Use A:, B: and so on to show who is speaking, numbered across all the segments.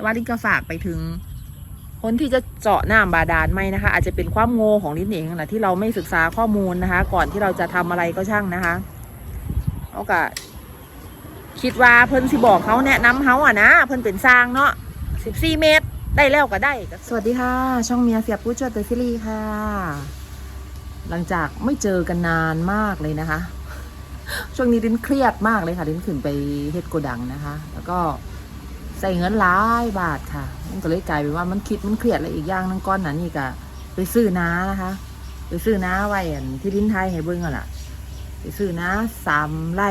A: แต่ว่าลิ้นก็ฝากไปถึง คนที่จะเจาะน้ำบาดาลไหมนะคะ อาจจะเป็นความโง่ของลิ้นเองแหละที่เราไม่ศึกษาข้อมูลนะคะ ก่อนที่เราจะทำอะไรก็ช่างนะคะเขาก็คิดว่าเพิ่นสิบอกเขาแนะนำเขาอะนะเพิ่นเป็นสร้างเนาะสิบสี่เมตรได้แล้วก็ได้ สวัสดีค่ะ ช่องเมียเสียบผู้จวดเตอร์ซิลี่ค่ะ หลังจากไม่เจอกันนานมากเลยนะคะ ช่วงนี้ลิ้นเครียดมากเลยค่ะลิ้นขึ้นไปเฮ็ดโกดังนะคะ แล้วก็ ใส่เงินหลายบาทค่ะ มันก็เลยกลายเป็นว่ามันคิดมันเครียดอะไรอีกอย่างหนึงก้อนนั้นนี่ก็ไปซื้อน้านะคะ ไปซื้อน้าไว้ที่ลิ้นไทยให้เบิ้งอะล่ะไปซื้อน้าสามไร่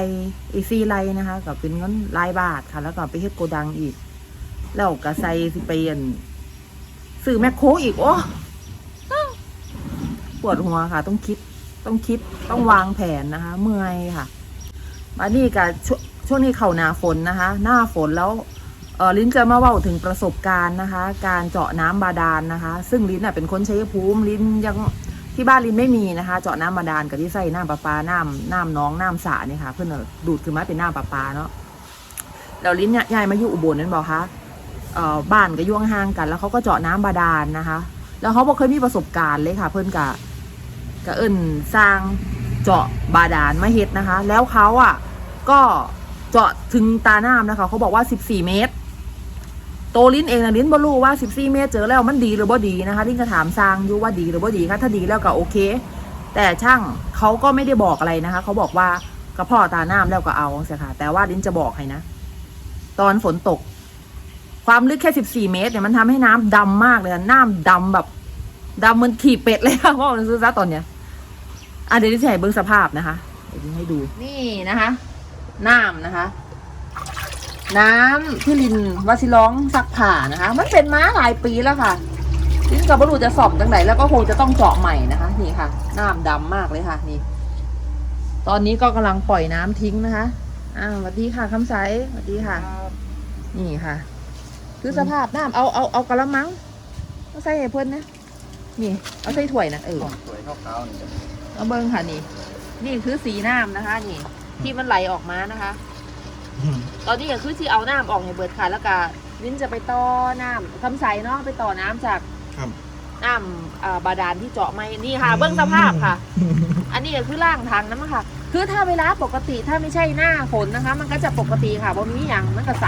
A: อีสี่ไร่นะคะก็เป็นเงินหลายบาทค่ะ แล้วก็ไปเฮ็ดโกดังอีก แล้วก็ใส่สิไปอันซื้อแมคโครอีกโอ้ปวดหัวค่ะ ต้องคิดต้องคิดต้องวางแผนนะคะ เมื่อยค่ะมานี่กับช่วงช่วงนี้เข้าหนาฝนนะคะ หน้าฝนแล้ว เออลิ้นจะมาเว้าถึงประสบการณ์นะคะ การเจาะน้ำบาดาลนะคะ ซึ่งลิ้นเป็นคนชัยภูมิลิ้นยังที่บ้านลิ้นไม่มีนะคะ เจาะน้ำบาดาลกับที่ใส่น้ำประปาน้ำน้ำน้องน้ำสระเนี่ยค่ะเพื่อนดูดขึ้นมาเป็นน้ำประปาเนาะแล้วลิ้นย้ายมาอยู่อุบลนั่นบอกคะเอ่อบ้านก็อยุ่ห่างกัน แล้วเขาก็เจาะน้ำบาดาลนะคะ แล้วเขาบอกเคยมีประสบการณ์เลยค่ะ เพื่อนกะก็เอิ้นสร้างเจาะบาดาลมาเฮ็ดนะคะ แล้วเขาอะก็เจาะถึงตาน้ำนะคะเขาบอกว่า 14 เมตร โตลิ้นเองนะลิ้นบ่รู้ว่า 14 เมตรเจอแล้วมันดีหรือบ่ดีนะคะลิ้นก็ถามสร้างอยู่ว่าดีหรือบ่ดีคะถ้าดีแล้วก็โอเค แต่ช่างเขาก็ไม่ได้บอกอะไรนะคะเขาบอกว่ากระเพาะตาน้ำแล้วก็เอาเสียค่ะ แต่ว่าลิ้นจะบอกให้นะ ตอนฝนตก ความลึกแค่ 14 เมตรเนี่ยมันทำให้น้ำดำมากเลยอะน้ำดำแบบดำเหมันขี่เป็ดเลยค่ะว่ามันซื้อซะตอนเนี้ยอะเดี๋ยวจะใส่เบิ้งสภาพนะคะ เดี๋ยวให้ดูนี่นะคะน้ำนะคะ น้ำที่ลินวาซิร้องซักผ่านะคะ มันเป็นม้าหลายปีแล้วค่ะลินกับบรูจะสอบจังไหนแล้วก็คงจะต้องเจาะใหม่นะคะ นี่ค่ะน้ำดำมากเลยค่ะ นี่ ตอนนี้ก็กำลังปล่อยน้ำทิ้งนะคะอ่าสวัสดีค่ะคำใสสวัสดีค่ะ นี่ค่ะ คือสภาพน้ำเอาเอาเอากระมังเอาใส่ให้เพิ่นนะนี่ เอาใส่ถ้วยนะเออ
B: สวยขาวๆนี่
A: เอาเบิ้งค่ะนี่ นี่คือสีน้ำนะคะ นี่ ที่มันไหลออกมานะคะ ตอนนี้ก็คือที่เอาน้ำออกในเบิดค่ะแล้วก็ลิ้นจะไปต่อน้ำทำใสเนาะไปต่อน้ำจาก
B: ครับ
A: น้ำอ่าบาดาลที่เจาะไม่นี่ค่ะ เบิ้งสภาพค่ะ อันนี้ก็คือล่างทางน้ำค่ะ คือถ้าเวลาปกติถ้าไม่ใช่หน้าฝนนะคะ มันก็จะปกติค่ะบ่มีอย่างมันก็ใส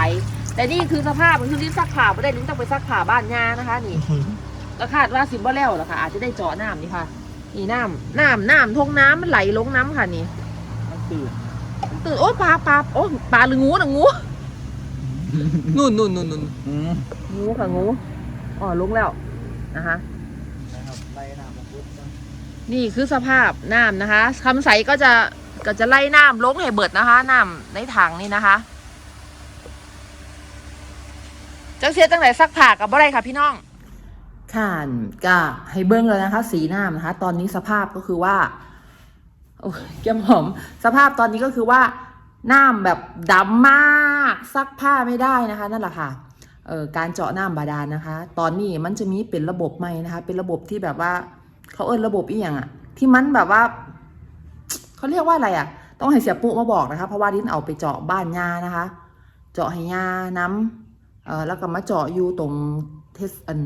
A: แต่นี่คือสภาพมันคือลิ้นซักผ้าไม่ได้ลิ้นต้องไปซักผ้าบ้านยานะคะนี่ก็คาดว่าสิบว่าแล้วล่ะค่ะอาจจะได้เจาะน้ำนี่ค่ะนี่น้ำน้ำน้ำทงน้ำมันไหลลงน้ำค่ะนี่
B: มันตื่น
A: มัน ตื่นโอ้ยปลาปลาโอ้ยปลาหรืองูนะงูนู่นนู่นนู่นนู่น
B: อืม
A: งูค่ะงูอ๋อลงแล้วนะคะ
B: นะครับไล่น้ำมาปุ๊บนะ
A: นี่คือสภาพน้ำนะคะคำใสก็จะก็จะไล่น้ำลงให้เบิดนะคะน้ำในถังนี่นะคะจังเสียตั้งไหนซักผ้ากับอะไรค่ะพี่น้อง ค่ะก็ให้เบิ้งเลยนะคะ สีน้ำนะคะ ตอนนี้สภาพก็คือว่าโอ้ย แก้มหอม สภาพตอนนี้ก็คือว่าน้ำแบบดำมากซักผ้าไม่ได้นะคะ นั่นแหละค่ะเอ่อการเจาะน้ำบาดาลนะคะ ตอนนี้มันจะมีเป็นระบบใหม่นะคะ เป็นระบบที่แบบว่าเขาเอิ้นระบบอีหยังอะที่มันแบบว่าเขาเรียกว่าอะไรอะต้องให้เสียปุ๊มาบอกนะคะ เพราะว่าดินเอาไปเจาะบ้านยานะคะ เจาะให้ยาน้ำเอ่อแล้วก็มาเจาะอยู่ตรงเทสอัน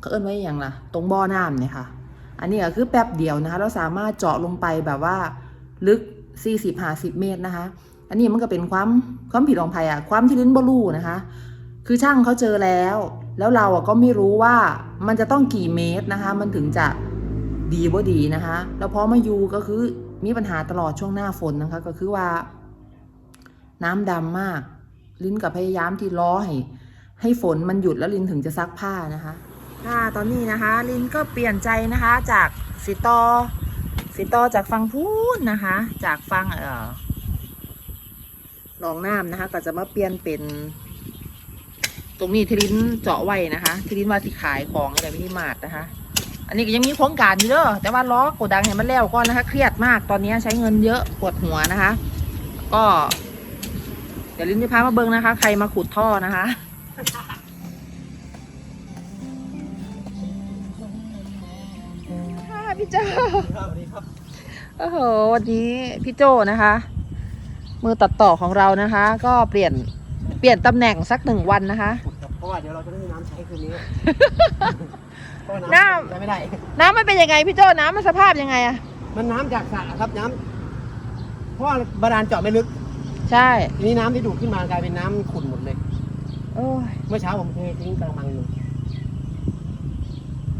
A: เขาเอิ้นว่าอย่างล่ะ ตรงบ่อน้ำเนี่ยค่ะ อันนี้ก็คือแป๊บเดียวนะคะ เราสามารถเจาะลงไปแบบว่าลึก 40-50 เมตรนะคะ อันนี้มันก็เป็นความความผิดของภัยอะความที่ลิ้นบลูนะคะ คือช่างเขาเจอแล้ว แล้วเราอะก็ไม่รู้ว่ามันจะต้องกี่เมตรนะคะ มันถึงจะดีบ่ดีนะคะ แล้วพอมาอยู่ก็คือมีปัญหาตลอดช่วงหน้าฝนนะคะ ก็คือว่า น้ำดำมาก ลิ้นกับพยายามที่ล้อให้ให้ฝนมันหยุดแล้วลิ้นถึงจะซักผ้านะคะ ค่ะตอนนี้นะคะ ลินก็เปลี่ยนใจนะคะจากสีตอสีตอจากฟังพูนนะคะ จากฟังเอ่อหนองน้ำนะคะ ก็จะมาเปลี่ยนเป็น ตรงนี้ที่ลินเจาะไว้นะคะที่ลินว่าสิขายของในมินิมาร์ทนะคะ อันนี้ก็ยังมีโครงการอยู่เด้อแต่ว่าล้อโกดังเนี่ยมันแล้วก่อนนะคะ เครียดมากตอนนี้ใช้เงินเยอะปวดหัวนะคะ ก็ เดี๋ยวลินจะพามาเบิ้งนะคะ ใครมาขุดท่อนะคะ พี่โจ
B: สวัสดีครับ
A: โอ้โหวันนี้พี่โจนะคะ มือตัดต่อของเรานะคะ ก็เปลี่ยนเปลี่ยนตำแหน่งสักหนึ่งวันนะคะ
B: ขุดครับ
C: เพราะว่าเดี๋ยวเราจะไม่มีน้ำใช้คืนนี้เพราะว่า
A: น้ำ
C: ใช้ไม่ได้
A: น้ำมันเป็นยังไงพี่โจน้ำมันสภาพยังไงอะ
C: มันน้ำจากสระครับน้ำเพราะว่าบาดาลเจาะไม่ลึก
A: ใช่
C: ทีนี้น้ำที่ดูดขึ้นมากลายเป็นน้ำขุ่นหมดเลย
A: โอ้ย
C: เมื่อเช้าผมเททิ้งกระมังหนึ่ง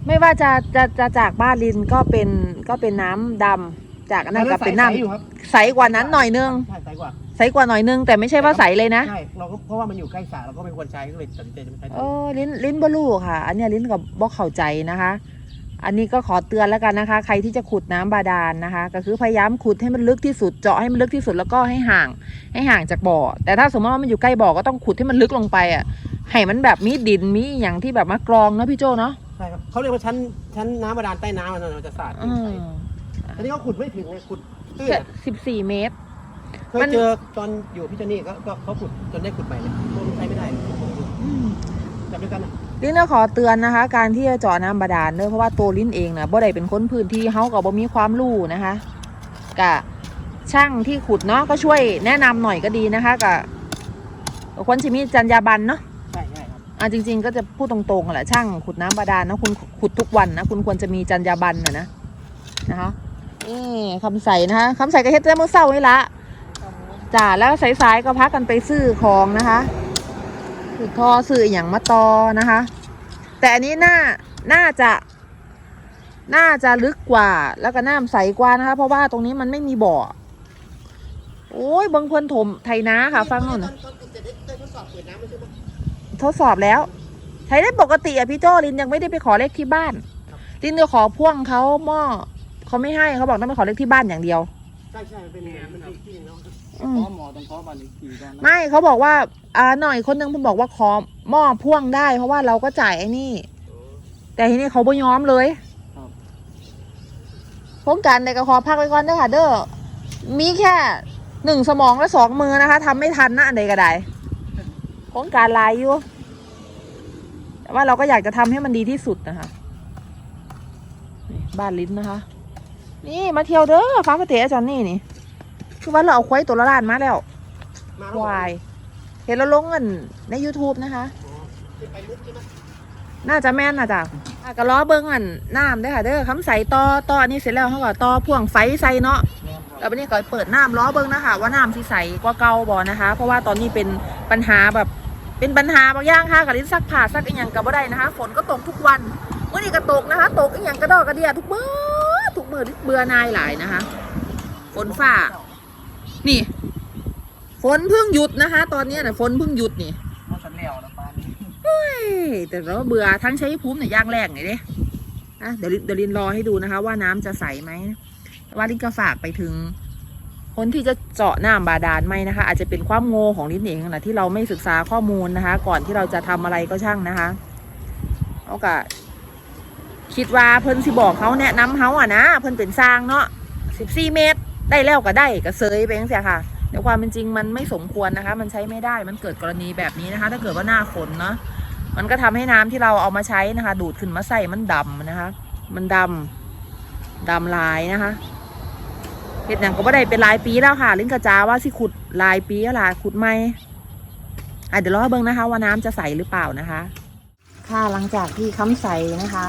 A: ไม่ว่าจะจะจะจากบ้านลินก็เป็นก็เป็นน้ำดำจากอันนั้นก็เป็นน้
C: ใสๆอยู่ครับำ
A: ใสกว่านั้นหน่อยนึง
C: ใช่ใสกว่า
A: ใสกว่าหน่อยนึง แต่ไม่ใช่ว่าใสเลยนะ
C: ใช่เราก็เพราะว่ามันอยู่ใกล้สระเราก็ไม่ควรใช้ก็เลยตัดสินใจจะไม่ใช้
A: โอ้ลิ้นลิ้นบลูค่ะ อันเนี้ยลิ้นกับบอกเข้าใจนะคะ อันนี้ก็ขอเตือนแล้วกันนะคะ ใครที่จะขุดน้ำบาดาลนะคะ ก็คือพยายามขุดให้มันลึกที่สุดเจาะให้มันลึกที่สุดแล้วก็ให้ห่าง ให้ห่างจากบ่อ แต่ถ้าสมมติว่ามันอยู่ใกล้บ่อก็ต้องขุดให้มันลึกลงไปอะให้มันแบบมีดินมีอย่างที่แบบมากรองเนาะพี่โจเนาะ
C: ใช่ครับเขาเรียกว่าชั้นชั้นน้ำบาดาลใต้น้ำมันนะมันจะสาด
A: อื
C: ขึ้น
A: ม
C: ไปอันนี้เขาขุดไม่ถึงเลยขุดตื้น
A: แค่
C: อะ
A: สิบสี่เมตร
C: เค
A: มั
C: ย
A: น
C: เจอตอนอยู่พิจนี่ก็ก็เขาขุดจนได้ขุดใหม่เลยตัวมันใช้ไม่ได้
A: อืม
C: จับด้วยกันนะ
A: ลิ้นก็ขอเตือนนะคะ การที่จะเจาะน้ำบาดาลเนอะเพราะว่าตัวลิ้นเองนะบ่ได้เป็นคนพื้นที่เฮากับบ่มีความรู้นะคะกะช่างที่ขุดเนาะก็ช่วยแนะนำหน่อยก็ดีนะคะกะควรจะมีจรรยาบรรณเนาะ
C: ใช่ใช่ครับ
A: อ่าจริง ๆ ก็จะพูดตรงๆแหละช่างขุดน้ำบาดาลนะคุณขุดทุกวันนะคุณควรจะมีจรรยาบรรณนะนะนะคะนี่คำใส่นะคะคำใส่ก็เฮ็ดแต่เมื่อเช้านี่ละจ้าแล้วสายๆก็พักกันไปซื้อของนะคะซื้อทอซื้ออย่างมาตอนะคะ แต่อันนี้น่าน่าจะน่าจะลึกกว่าแล้วก็น้ำใสกว่านะคะ เพราะว่าตรงนี้มันไม่มีบ่อ โอ้ยบางคนถมไทยนาค่ะ ฟังหน่อยนะ
C: ดเสร็จได้ได้ทดสอบเปิดน้ำไม่ใช่ไหม
A: ทดสอบแล้ว ใช้ได้ปกติอะพี่โจลินยังไม่ได้ไปขอเลขที่บ้านลินก็ขอพ่วงเขาหม้อเขาไม่ให้เขาบอกต้องไปขอเลขที่บ้านอย่างเดียว
C: ใช่ใช่มันเป็นมันเป็นที่หนึ่งเนาะ
A: อื
B: ข
A: ม
B: อหมอต้องขอบันอีกทีก่อนนะ
A: ไม่เขาบอกว่าอ่าหน่อยคนนึงเพิ่นบอกว่าขอหม้อพ่วงได้ เพราะว่าเราก็จ่ายไอ้นี่ แต่ทีนี้เขาบ่ยอมเลยโครงการในกระขอพักไว้ก่อนเด้อค่ะ เด้อมีแค่หนึ่งสมองและสองมือนะคะทำไม่ทันนะอันใดก็ได้โครงการหลายอยู่ แต่ว่าเราก็อยากจะทำให้มันดีที่สุดนะคะนี่บ้านลิ้นนะคะ นี่มาเที่ยวเด้อฟ้ามาเตะอาจารย์นี่นี่ คือว่าเราเอาควายตัวละล้านมาแล้ว
C: มา
A: ควาย เห็นเราลงกันใน YouTube นะคะ
C: ไปลึกใช่ไหม
A: น่าจะแม่นน่ะจ้ะอะก็ล้อเบิ้งอันน้ำเด้อค่ะเด้อคำใสต่อต่ออันนี้เสร็จแล้วเขาก็ต่อพ่วงไฟใส่เนาะแล้ววันนี้ก็เปิดน้ำล้อเบิ้งนะคะว่าน้ำที่ใสกว่าเก่าบ่นะคะ เพราะว่าตอนนี้เป็นปัญหาแบบ เป็นปัญหาบางอย่างค่ะกับลิ้นซักผ้าซักอีหยังกับบ่ได้นะคะ ฝนก็ตกทุกวันเมื่อนี้ก็ตกนะคะ ตกอีหยังกระดอกกระเดียทุกมื้อทุกมื้อเบื่อนายหลายนะคะ ฝนฝ่า นี่ ฝนเพิ่งหยุดนะคะ ตอนนี้ยนะฝนเพิ่งหยุดนี่
B: มาสันแล้วนะปานนี้
A: เฮ้ยแต่เราเบื่อทั้งใช้ภูมิเนี่ยย่างแรกหน่อยดิอะเดี๋ยวลินเดี๋ยวลินรอให้ดูนะคะ ว่าน้ำจะใสไหมว่าลินก็ฝากไปถึง คนที่จะเจาะน้ำบาดาลไหมนะคะ อาจจะเป็นความโง่ของลินเองนะที่เราไม่ศึกษาข้อมูลนะคะ ก่อนที่เราจะทำอะไรก็ช่างนะคะเอากะคิดว่าเพิ่นสิบอกเขาแนะนำเขาอะนะเพิ่นเป็นสร้างเนาะสิบสี่เมตร ได้แล้วก็ได้ก็เซยไปจังเสียค่ะแต่ความเป็นจริงมันไม่สมควรนะคะ มันใช้ไม่ได้มันเกิดกรณีแบบนี้นะคะ ถ้าเกิดว่าหน้าฝนเนาะมันก็ทำให้น้ำที่เราเอามาใช้นะคะ ดูดขึ้นมาใส่มันดำนะคะ มันดำดำลายนะคะ เห็ดอย่างก็บ่ได้เป็นหลายปีแล้วค่ะ ลิ้นกระจาว่าสิขุดหลายปีแล้วล่ะขุดไม่อะเดี๋ยวรอเบิ่งนะคะ ว่าน้ำจะใสหรือเปล่านะคะ ค่ะหลังจากที่ค้ำใสนะคะ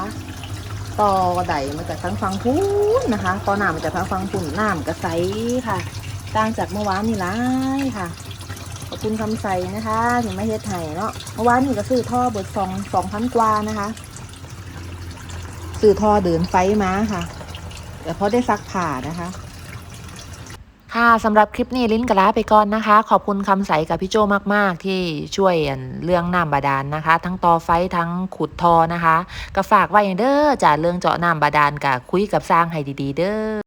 A: ต่อไดมาจากทางฟังพุ้นนะคะต่อหน้ามาจากทางฟังพุ่นน้ำก็ใสค่ะต่างจากเมื่อวานนี่ร้ายค่ะขอบคุณคำใสนะคะถึงไม่เฮ็ดไห้เนาะเมื่อวานนี่ก็ซื้อท่อเบิดสองสองพันกว่านะคะซื้อท่อเดินไฟมาค่ะแต่พอได้ซักผ่านะคะ ค่ะสำหรับคลิปนี้ลิ้นกระลาไปก่อนนะคะ ขอบคุณคำใสกับพี่โจมาก ๆ ที่ช่วยเรื่องน้ำบาดาลนะคะ ทั้งต่อไฟทั้งขุดทอนะคะ ก็ฝากไว้อย่างเด้อจากเรื่องเจาะน้ำบาดาลกับคุยกับสร้างให้ดี ๆ เด้อ